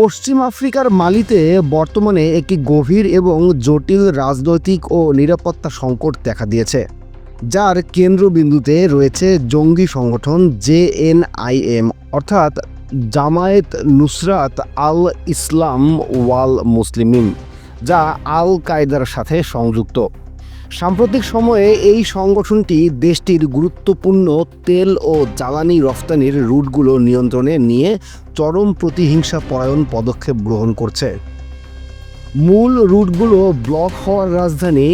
পশ্চিম আফ্রিকার মালিতে বর্তমানে একটি গভীর এবং জটিল রাজনৈতিক ও নিরাপত্তা সংকট দেখা দিয়েছে, যার কেন্দ্রবিন্দুতে রয়েছে জঙ্গি সংগঠন জেএনআইএম অর্থাৎ জামায়েত নুসরাত আল ইসলাম ওয়াল মুসলিমিন, যা আল কায়দার সাথে সংযুক্ত। সাম্প্রতিক সময়ে এই সংগঠনটি দেশটির গুরুত্বপূর্ণ তেল ও জ্বালানি রফতানির রুটগুলো নিয়ন্ত্রণে নিয়ে চরম প্রতিহিংসা পরায়ণ পদক্ষেপ গ্রহণ করছে। মূল রুটগুলো ব্লক হওয়ার রাজধানী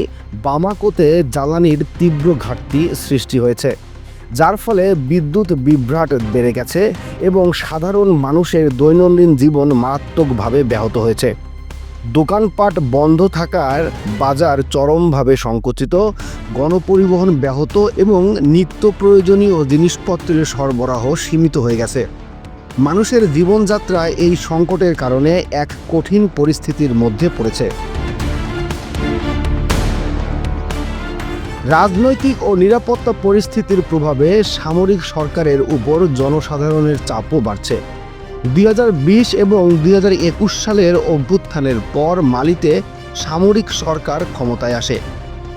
বামাকোতে জ্বালানির তীব্র ঘাটতি সৃষ্টি হয়েছে, যার ফলে বিদ্যুৎ বিভ্রাট বেড়ে গেছে এবং সাধারণ মানুষের দৈনন্দিন জীবন মারাত্মকভাবে ব্যাহত হয়েছে। দোকানপাট বন্ধ থাকার বাজার চরমভাবে সংকুচিত, গণপরিবহন ব্যাহত এবং নিত্য প্রয়োজনীয় জিনিসপত্রের সরবরাহ সীমিত হয়ে গেছে। মানুষের জীবনযাত্রায় এই সংকটের কারণে এক কঠিন পরিস্থিতির মধ্যে পড়েছে। রাজনৈতিক ও নিরাপত্তা পরিস্থিতির প্রভাবে সামরিক সরকারের উপর জনসাধারণের চাপও বাড়ছে। দুই হাজার বিশ এবং দুই হাজার একুশ সালের অভ্যুত্থানের পর মালিতে সামরিক সরকার ক্ষমতায় আসে।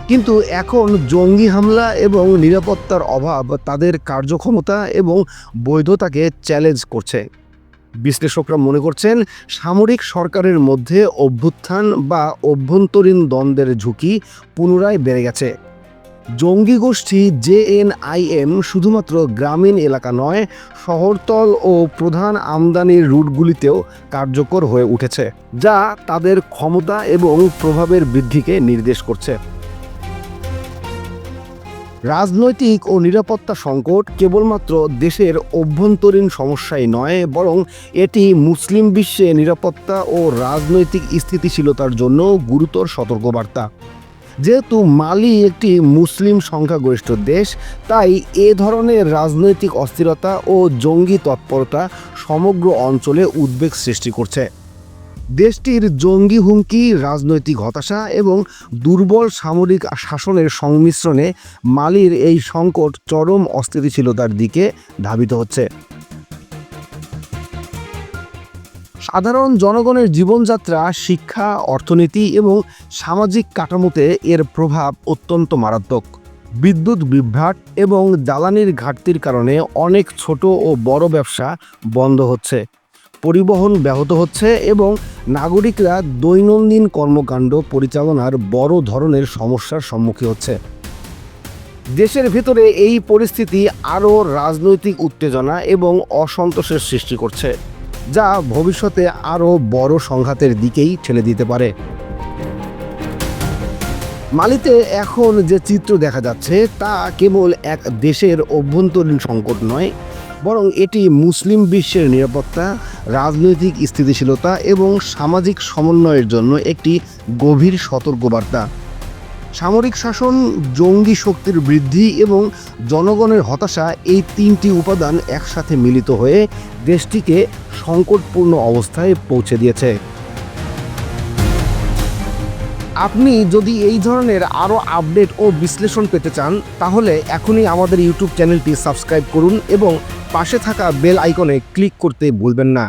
কিন্তু এখন জঙ্গি হামলা এবং নিরাপত্তার অভাব তাদের কার্যক্ষমতা এবং বৈধতাকে চ্যালেঞ্জ করছে। বিশ্লেষকরা মনে করছেন সামরিক সরকারের মধ্যে অভ্যুত্থান বা অভ্যন্তরীণ দ্বন্দ্বের ঝুঁকি পুনরায় বেড়ে গেছে। জঙ্গি গোষ্ঠী জেএনআইএম শুধুমাত্র গ্রামীণ এলাকা নয়, শহরতল ও প্রধান আমদানির রুটগুলিতেও কার্যকর হয়ে উঠেছে, যা তাদের ক্ষমতা এবং প্রভাবের বৃদ্ধিকে নির্দেশ করছে। রাজনৈতিক ও নিরাপত্তা সংকট কেবলমাত্র দেশের অভ্যন্তরীণ সমস্যাই নয়, বরং এটি মুসলিম বিশ্বে নিরাপত্তা ও রাজনৈতিক স্থিতিশীলতার জন্য গুরুতর সতর্কবার্তা। যেহেতু মালি একটি মুসলিম সংখ্যাগরিষ্ঠ দেশ, তাই এ ধরনের রাজনৈতিক অস্থিরতা ও জঙ্গি তৎপরতা সমগ্র অঞ্চলে উদ্বেগ সৃষ্টি করছে। দেশটির জঙ্গি হুমকি, রাজনৈতিক হতাশা এবং দুর্বল সামরিক শাসনের সংমিশ্রণে মালির এই সংকট চরম অস্থিতিশীলতার দিকে ধাবিত হচ্ছে। সাধারণ জনগণের জীবনযাত্রা, শিক্ষা, অর্থনীতি এবং সামাজিক কাঠামোতে এর প্রভাব অত্যন্ত মারাত্মক। বিদ্যুৎ বিভ্রাট এবং জ্বালানির ঘাটতির কারণে অনেক ছোট ও বড় ব্যবসা বন্ধ হচ্ছে। পরিবহন ব্যাহত হচ্ছে এবং নাগরিকরা দৈনন্দিন কর্মকাণ্ড পরিচালনার বড় ধরনের সমস্যার সম্মুখীন হচ্ছে। দেশের ভেতরে এই পরিস্থিতি আরও রাজনৈতিক উত্তেজনা এবং অসন্তোষের সৃষ্টি করছে। যা ভবিষ্যতে আরও বড় সংঘাতের দিকেই ঠেলে দিতে পারে। মালিতে এখন যে চিত্র দেখা যাচ্ছে, তা কেবল এক দেশের অভ্যন্তরীণ সংকট নয়, বরং এটি মুসলিম বিশ্বের নিরাপত্তা, রাজনৈতিক স্থিতিশীলতা এবং সামাজিক সমন্বয়ের জন্য একটি গভীর সতর্কবার্তা। সামরিক শাসন, জঙ্গি শক্তির বৃদ্ধি এবং জনগণের হতাশা এই তিনটি উপাদান একসাথে মিলিত হয়ে দেশটিকে সংকটপূর্ণ অবস্থায় পৌঁছে দিয়েছে। আপনি যদি এই ধরনের আরও আপডেট ও বিশ্লেষণ পেতে চান, তাহলে এখনই আমাদের ইউটিউব চ্যানেলটি সাবস্ক্রাইব করুন এবং পাশে থাকা বেল আইকনে ক্লিক করতে ভুলবেন না।